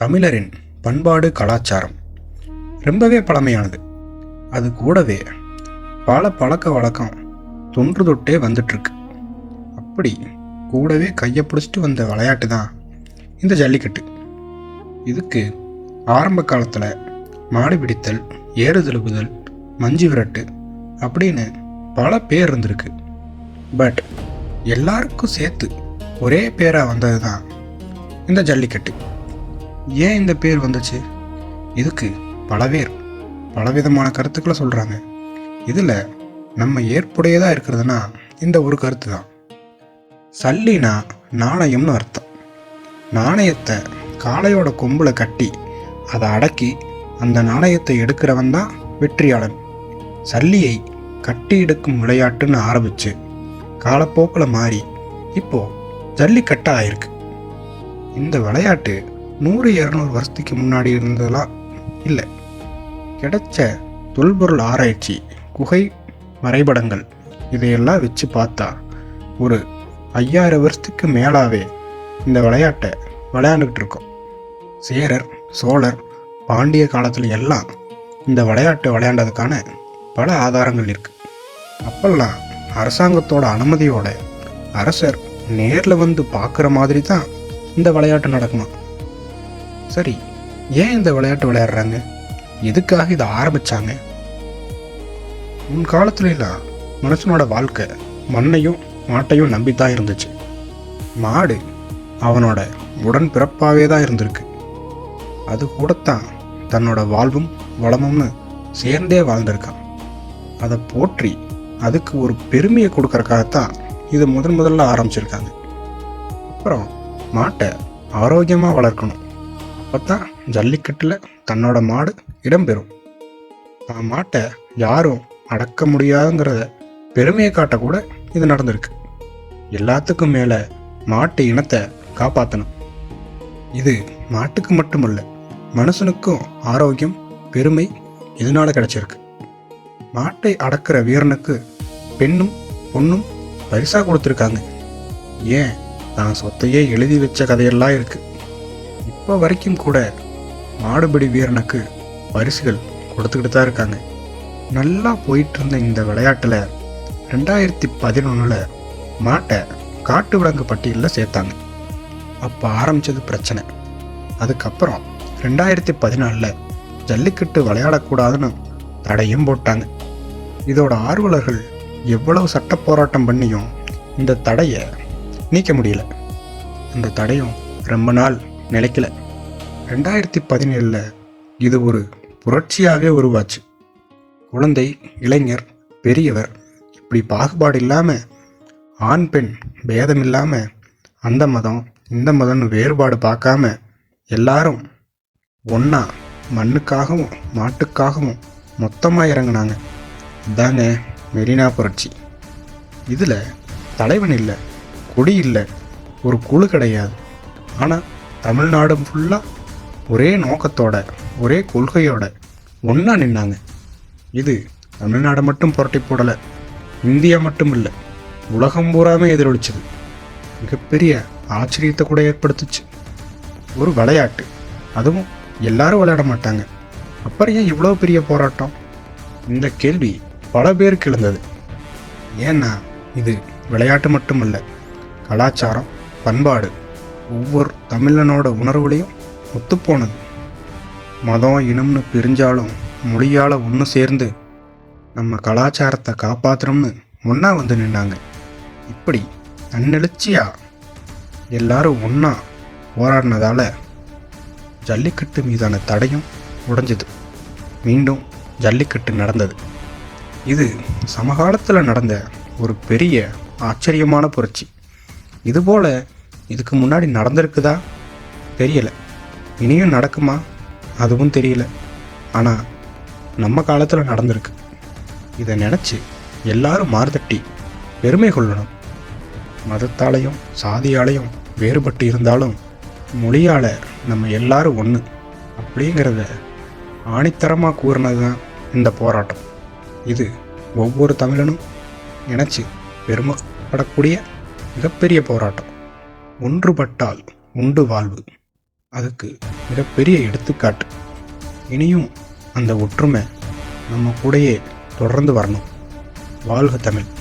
தமிழரின் பண்பாடு கலாச்சாரம் ரொம்பவே பழமையானது. அது கூடவே பல பழக்க வழக்கம் தொன்று தொட்டே வந்துட்டுருக்கு. அப்படி கூடவே கையை பிடிச்சிட்டு வந்த விளையாட்டு தான் இந்த ஜல்லிக்கட்டு. இதுக்கு ஆரம்ப காலத்தில் மாடு பிடித்தல் ஏறு தழுவுதல் மஞ்சு விரட்டு அப்படின்னு பல பேர் இருந்திருக்கு. பட் எல்லாருக்கும் சேர்த்து ஒரே பேராக வந்தது தான் இந்த ஜல்லிக்கட்டு. ஏன் இந்த பேர் வந்துச்சு? இதுக்கு பல பேர் பலவிதமான கருத்துக்களை சொல்கிறாங்க இதில் நம்ம ஏற்புடையதாக இருக்கிறதுனா இந்த ஒரு கருத்து தான். சல்லினா நாணயம்னு அர்த்தம். நாணயத்தை காளையோட கொம்பில் கட்டி அதை அடக்கி அந்த நாணயத்தை எடுக்கிறவன் தான் வெற்றியாளன். சல்லியை கட்டி எடுக்கும் விளையாட்டுன்னு ஆரம்பிச்சு காலப்போக்கில் மாறி இப்போது ஜல்லிக்கட்டாக ஆயிருக்கு. இந்த விளையாட்டு நூறு இரநூறு வருஷத்துக்கு முன்னாடி இருந்ததெல்லாம் இல்லை. கிடைச்ச தொல்பொருள் ஆராய்ச்சி குகை வரைபடங்கள் இதையெல்லாம் வச்சு பார்த்தா ஒரு ஐயாயிரம் வருஷத்துக்கு மேலாவே இந்த விளையாட்டை விளையாண்டுக்கிட்டு இருக்கோம். சேரர் சோழர் பாண்டிய காலத்தில் எல்லாம் இந்த விளையாட்டை விளையாண்டதுக்கான பல ஆதாரங்கள் இருக்குது அப்பெல்லாம் அரசாங்கத்தோட அனுமதியோட அரசர் நேரில் வந்து பார்க்குற மாதிரி தான் இந்த விளையாட்டு நடக்குமா சரி ஏன் இந்த விளையாட்டு விளையாடுறாங்க? எதுக்காக இதை ஆரம்பிச்சாங்க? முன் காலத்துல எல்லாம் மனுஷனோட வாழ்க்கை மண்ணையும் மாட்டையும் நம்பித்தான் இருந்துச்சு. மாடு அவனோட உடன் பிறப்பாகவே தான் இருந்திருக்கு. அது கூடத்தான் தன்னோட வாழ்வும் வளமும்னு சேர்ந்தே வாழ்ந்திருக்கான். அதை போற்றி அதுக்கு ஒரு பெருமையை கொடுக்கறக்காகத்தான் இது முதன் முதல்ல ஆரம்பிச்சிருக்காங்க. அப்புறம் மாட்டை ஆரோக்கியமாக வளர்க்கணும். அப்பத்தான் ஜல்லிக்கட்டில் தன்னோட மாடு இடம்பெறும். தான் மாட்டை யாரும் அடக்க முடியாதுங்கிறத பெருமையை காட்ட கூட இது நடந்திருக்கு. எல்லாத்துக்கும் மேலே மாட்டு இனத்தை காப்பாற்றணும் இது மாட்டுக்கு மட்டுமல்ல மனுஷனுக்கும் ஆரோக்கியம் பெருமை இதனால கிடைச்சிருக்கு. மாட்டை அடக்கிற வீரனுக்கு பெண்ணும் பொண்ணும் பரிசா கொடுத்துருக்காங்க. ஏன்? தான் சொத்தையே எழுதி வச்ச கதையெல்லாம் இருக்கு. இப்போ வரைக்கும் கூட மாடுபிடி வீரனுக்கு பரிசுகள் கொடுத்துக்கிட்டு தான் இருக்காங்க. நல்லா போயிட்டு இருந்த இந்த விளையாட்டில் ரெண்டாயிரத்தி பதினொன்றில் மாட்டை காட்டு விலங்கு பட்டியலில் சேர்த்தாங்க. அப்போ ஆரம்பித்தது பிரச்சனை. அதுக்கப்புறம் ரெண்டாயிரத்தி பதினாலில் ஜல்லிக்கட்டு விளையாடக்கூடாதுன்னு தடையும் போட்டாங்க. இதோட ஆர்வலர்கள் எவ்வளவு சட்ட போராட்டம் பண்ணியும் இந்த தடையை நீக்க முடியல. இந்த தடையும் ரொம்ப நாள் நிலைக்கல. ரெண்டாயிரத்தி பதினேழில் இது ஒரு புரட்சியாகவே உருவாச்சு. குழந்தை இளைஞர் பெரியவர் இப்படி பாகுபாடு இல்லாமல் ஆண் பெண் பேதம் இல்லாமல் அந்த மதம் இந்த மதம்னு வேறுபாடு பார்க்காம எல்லாரும் ஒன்றா மண்ணுக்காகவும் மாட்டுக்காகவும் மொத்தமாக இறங்குனாங்க. இதாங்க மெரினா புரட்சி. இதில் தலைவன் இல்லை கொடி இல்லை ஒரு குழு கிடையாது. ஆனால் தமிழ்நாடு ஃபுல்லாக ஒரே நோக்கத்தோட ஒரே கொள்கையோட ஒன்றா நின்னாங்க. இது தமிழ்நாடு மட்டும் புரட்டி போடலை இந்தியா மட்டும் இல்லை உலகம் பூராமே எதிரொலிச்சது. மிகப்பெரிய ஆச்சரியத்தை கூட ஏற்படுத்துச்சு. ஒரு விளையாட்டு அதுவும் எல்லாரும் விளையாட மாட்டாங்க. அப்புறம் ஏன் இவ்வளோ பெரிய போராட்டம்? இந்த கேள்வி பல பேருக்கு எழுந்தது. ஏன்னா இது விளையாட்டு மட்டுமல்ல கலாச்சாரம் பண்பாடு ஒவ்வொரு தமிழனோட உணர்வுலையும் ஒத்துப்போனது. மதம் இனம்னு பிரிஞ்சாலும் மொழியால் ஒன்று சேர்ந்து நம்ம கலாச்சாரத்தை காப்பாற்றணும்னு ஒன்றா வந்து நின்னாங்க. இப்படி தன்னெழுச்சியா எல்லாரும் ஒன்றா போராடினதால ஜல்லிக்கட்டு மீதான தடையும் உடைஞ்சது. மீண்டும் ஜல்லிக்கட்டு நடந்தது. இது சமகாலத்தில் நடந்த ஒரு பெரிய ஆச்சரியமான புரட்சி. இதுபோல் இதுக்கு முன்னாடி நடந்திருக்குதா? தெரியல. இனியும் நடக்குமா? அதுவும் தெரியல. ஆனால் நம்ம காலத்தில் நடந்திருக்கு. இதை நினச்சி எல்லாரும் மார்தட்டி பெருமை கொள்ளணும். மதத்தாலையும் சாதியாலையும் வேறுபட்டு இருந்தாலும் மொழியால் நம்ம எல்லாரும் ஒன்று அப்படிங்கிறத ஆணித்தரமாக கூறினது தான் இந்த போராட்டம். இது ஒவ்வொரு தமிழனும் நினச்சி பெருமைப்படக்கூடிய மிகப்பெரிய போராட்டம். ஒன்றுபட்டால் உண்டு வாழ்வு. அதுக்கு மிகப்பெரிய எடுத்துக்காட்டு. இனியும் அந்த ஒற்றுமை நம்ம கூடயே தொடர்ந்து வரணும். வாழ்க தமிழ்.